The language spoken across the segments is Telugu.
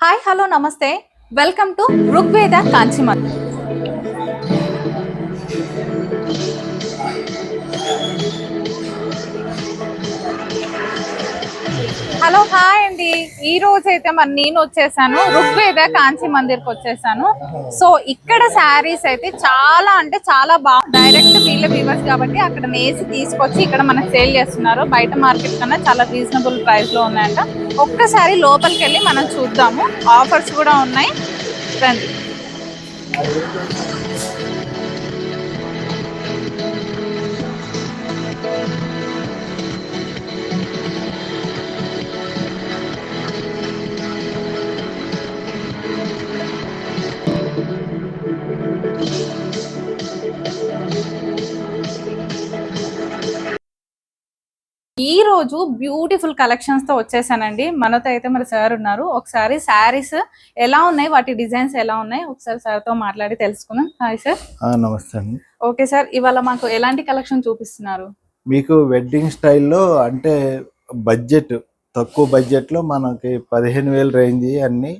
Hi hello namaste. Welcome to Rigveda కాంచిమత్ hello hi అండి. ఈ రోజు అయితే మరి నేను వచ్చేసాను. ఋగ్వేద కాంచీ మందిర్కి వచ్చేసాను. సో ఇక్కడ శారీస్ అయితే చాలా అంటే చాలా బాగా డైరెక్ట్ వీళ్ళ వీవర్స్ కాబట్టి అక్కడ నేసి తీసుకొచ్చి ఇక్కడ మనకు సేల్ చేస్తున్నారు. బయట మార్కెట్ కన్నా చాలా రీజనబుల్ ప్రైస్లో ఉన్నాయంట. ఒక్కసారి లోపలికి వెళ్ళి మనం చూద్దాము. ఆఫర్స్ కూడా ఉన్నాయి. రండి. ఈ రోజు బ్యూటిఫుల్ కలెక్షన్స్తో వచ్చేసానండి. మనతో అయితే మరి సార్ ఉన్నారు. ఒకసారి శారీస్ ఎలా ఉన్నాయి? వాటి డిజైన్స్ ఎలా ఉన్నాయి? ఒకసారి సార్తో మాట్లాడి తెలుసుకుందాం. హాయ్ సార్ నమస్తే అండి. ఓకే సార్ ఇవాళ మాకు ఎలాంటి కలెక్షన్ చూపిస్తున్నారు? మీకు వెడ్డింగ్ స్టైల్లో అంటే బడ్జెట్ తక్కువ బడ్జెట్లో మనకి పదిహేను వేల రేంజ్ అన్ని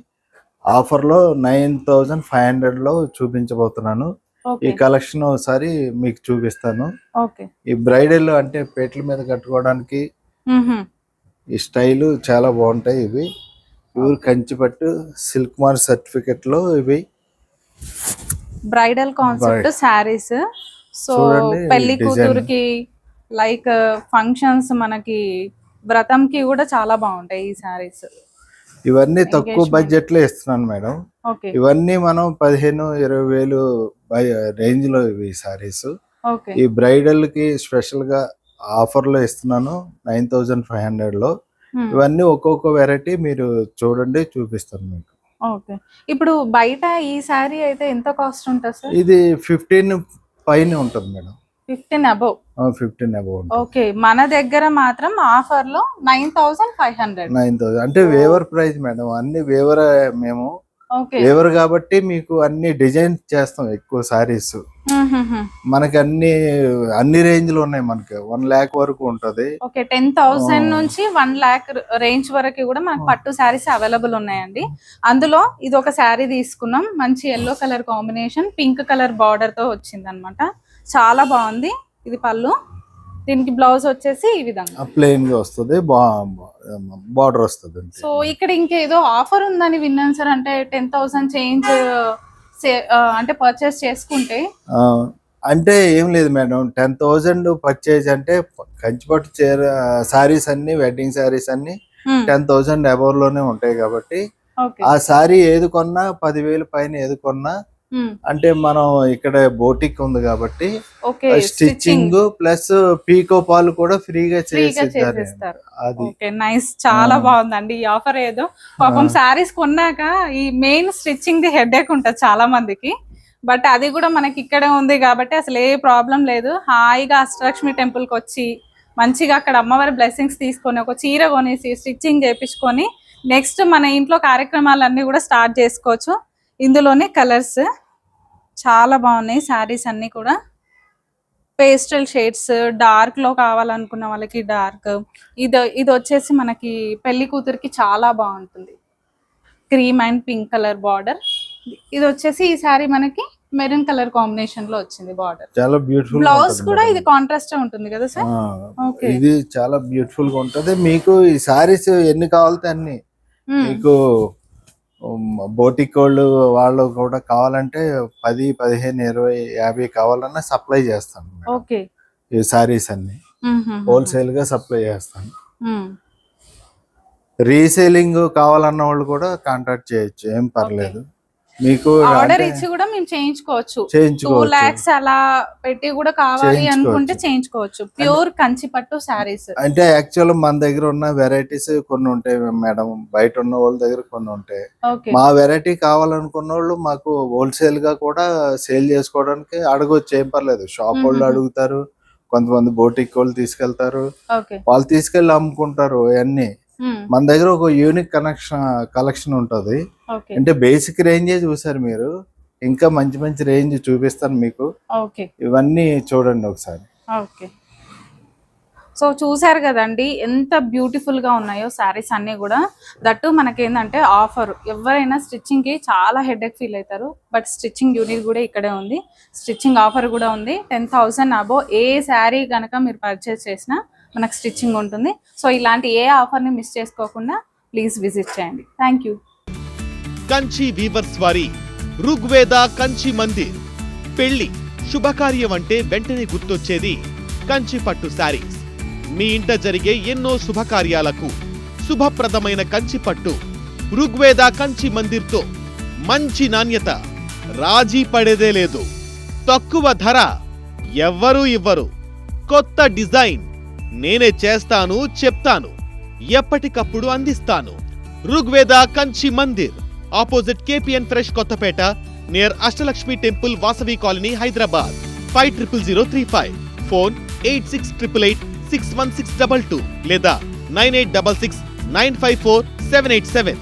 ఆఫర్లో నైన్ థౌజండ్ ఫైవ్ హండ్రెడ్లో చూపించబోతున్నాను. ఈ కలెక్షన్ ఒకసారి మీకు చూపిస్తాను. ఓకే. ఈ బ్రైడల్ అంటే పేట్ల మీద కట్టుకోవడానికి. ఈ స్టైలు చాలా బాగుంటాయి ఇవి. ప్యూర్ కంచిపట్టు సిల్క్ మార్ సర్టిఫికెట్లో ఇవి. Bridal concept. శారీస్. సో పెళ్ళి. కూతురుకి లైక్ ఫంక్షన్స్ మనకి వ్రతంకి కూడా చాలా బాగుంటాయి ఈ శారీస్. ఇవన్నీ తక్కువ Engagement. బడ్జెట్లో ఇస్తున్నాను మేడం. ఇవన్నీ మనం పదిహేను ఇరవై వేలు రేంజ్లో ఇవి సారీస్ ఈ బ్రైడల్కి స్పెషల్గా ఆఫర్లో ఇస్తున్నాను నైన్ థౌజండ్ ఫైవ్ హండ్రెడ్లో మ్మ్. ఇవన్నీ ఒక్కొక్క వెరైటీ మీరు చూడండి చూపిస్తాను మీకు. ఓకే. ఇప్పుడు బయట ఈ శారీ అయితే ఎంత కాస్ట్ ఉంటుంది సార్ ఇది ఫిఫ్టీన్ పైన ఉంటుంది madam. Fifteen above fifteen about okay మన దగ్గర మాత్రం ఆఫర్లో nine thousand five hundred nine thousand అంటే వేవర్ ప్రైస్ మేడం అన్ని వేవర్ మేము ఓకే వేవర్ కాబట్టి మీకు అన్ని డిజైన్ చేస్తాం ఎక్కువ సారీస్ మనకి అన్ని అన్ని రేంజ్లో ఉన్నాయి మనకి. వన్ ల్యాక్ వరకు ఉంటది. Okay ten thousand Oh. నుంచి వన్ లాక్ రేంజ్ వరకు కూడా మనకు పట్టు శారీస్ అవైలబుల్ ఉన్నాయండి. అందులో ఇది ఒక శారీ తీసుకున్నాం. మంచి yellow colour combination pink colour బార్డర్తో వచ్చింది అనమాట చాలా బాగుంది. ఇది పళ్ళు. దీనికి బ్లౌజ్ వచ్చేసి ఈ విధంగా. ప్లెయిన్గా వస్తుంది. బార్డర్ వస్తుంది. సో ఇక్కడ ఇంకేదో ఆఫర్ ఉందని విన్నాను సార్. అంటే టెన్ థౌసండ్ చేంజ్ అంటే పర్చేస్ చేసుకుంటే. అంటే ఏం లేదు మేడం. టెన్ థౌజండ్ పర్చేజ్ అంటే కంచిపట్టు చీర సారీస్ అన్ని వెడ్డింగ్ సారీస్ అన్ని టెన్ థౌజండ్ అబౌవ్లోనే ఉంటాయి కాబట్టి ఆ సారీ ఏది కొన్నా పదివేలు పైన ఏది కొన్నా అంటే మనం ఇక్కడ బోటిక్ ఉంది కాబట్టి ఓకే స్టిచ్చింగ్ ప్లస్ పీకో పాలు కూడా ఫ్రీగా చేసిస్తారు. అది. నైస్ చాలా. బాగుందండి ఈ ఆఫర్ ఏదో. పాపం శారీస్ కొన్నాక ఈ మెయిన్ స్టిచ్చింగ్ ది హెడేక్ ఉంటుంది చాలా మందికి. బట్ అది కూడా మనకి ఇక్కడే ఉంది కాబట్టి అసలు ఏ ప్రాబ్లం లేదు. హాయిగా అష్టలక్ష్మి టెంపుల్కి వచ్చి మంచిగా అక్కడ అమ్మవారి బ్లెస్సింగ్స్ తీసుకొని ఒక చీర కొనేసి స్టిచ్చింగ్ చేపించుకొని నెక్స్ట్ మన ఇంట్లో కార్యక్రమాలన్నీ కూడా స్టార్ట్ చేసుకోవచ్చు. ఇందులోనే కలర్స్ చాలా బాగున్నాయి. శారీస్ అన్ని కూడా. పేస్టల్ షేడ్స్ డార్క్లో కావాలనుకున్న వాళ్ళకి డార్క్. ఇది ఇది వచ్చేసి మనకి పెళ్ళి కూతురికి చాలా బాగుంటుంది. Cream and pink colour border. ఇది వచ్చేసి ఈ సారీ మనకి మెరూన్ కలర్ కాంబినేషన్లో వచ్చింది బార్డర్. చాలా బ్యూటిఫుల్ బ్లౌజ్ కూడా ఇది కాంట్రాస్ట్ ఉంటుంది కదా సార్? ఓకే. ఇది చాలా బ్యూటిఫుల్గా ఉంటది. మీకు ఈ సారీస్ ఎన్ని కావాలితే అన్ని మీకు బోటిక్ వాళ్ళు వాళ్ళు కూడా కావాలంటే పది పదిహేను ఇరవై యాభై కావాలన్నా సప్లై చేస్తాను. ఓకే. ఈ సారీస్ అన్ని. హోల్సేల్గా సప్లై చేస్తాను. రీసేలింగ్ కావాలన్న వాళ్ళు కూడా కాంటాక్ట్ చేయొచ్చు. ఏం పర్లేదు. మీకు ఆర్డర్ ఇచ్చి కూడా మేము చేయించుకోవచ్చు. టూ లాక్స్ అలా పెట్టి కూడా కావాలి. అనుకుంటే చేయించుకోవచ్చు. ప్యూర్ కంచి పట్టు శారీస్ అంటే యాక్చువల్ మన దగ్గర ఉన్న వెరైటీస్ కొన్ని ఉంటాయి మేడం బయట ఉన్న వాళ్ళ దగ్గర కొన్ని ఉంటాయి. మా వెరైటీ కావాలనుకున్న వాళ్ళు మాకు హోల్సేల్గా కూడా సేల్ చేసుకోవడానికి అడగొచ్చు. ఏం పర్లేదు. షాప్ వాళ్ళు. అడుగుతారు. కొంతమంది బోటిక్ వాళ్ళు తీసుకెళ్తారు. వాళ్ళు తీసుకెళ్ళి అమ్ముకుంటారు అన్ని మన దగ్గర ఒక యూనిక్ కనెక్షన్ కలెక్షన్ ఉంటది. ఓకే అంటే బేసిక్ రేంజే చూసారు మీరు? ఇంకా మంచి మంచి రేంజ్ చూపిస్తాను మీకు. ఓకే ఇవన్నీ చూడండి ఒకసారి. ఓకే సో చూసారు కదండి ఎంత బ్యూటిఫుల్గా ఉన్నాయో శారీస్ అన్ని కూడా. దట్టు మనకి ఏంటంటే ఆఫర్ ఎవరైనా స్టిచ్చింగ్కి చాలా హెడేక్ ఫీల్ అవుతారు బట్ స్టిచ్చింగ్ యూనిట్ కూడా ఇక్కడే ఉంది. స్టిచ్చింగ్ ఆఫర్ కూడా ఉంది. Ten thousand above a sari కనుక మీరు పర్చేస్ చేసినా మనకు స్టిచ్చింగ్ ఉంటుంది. సో ఇలాంటి ఏ ఆఫర్ని మిస్ చేసుకోకుండా ప్లీజ్ విజిట్ చేయండి. థ్యాంక్ యూ కంచి వీవర్స్ వారి ఋగ్వేద కంచి మందిర్. పెళ్ళి శుభకార్యం అంటే వెంటనే గుర్తొచ్చేది కంచి పట్టు శారీస్. మీ ఇంట జరిగే ఎన్నో శుభకార్యాలకు శుభప్రదమైన కంచి పట్టు ఋగ్వేద కంచి మందిర్తో మంచి నాణ్యత రాజీ పడేదే లేదు. తక్కువ ధర ఎవ్వరూ ఇవ్వరు. కొత్త డిజైన్ నేనే చేస్తాను చెప్తాను. ఎప్పటికప్పుడు అందిస్తాను. Rigveda Kanchi Mandir opposite KPN fresh Kothapet near Ashtalakshmi temple Vasavi colony Hyderabad. Five triple zero three five. Phone eight six triple eight six one six double two లేదా nine eight double six nine five four seven eight seven.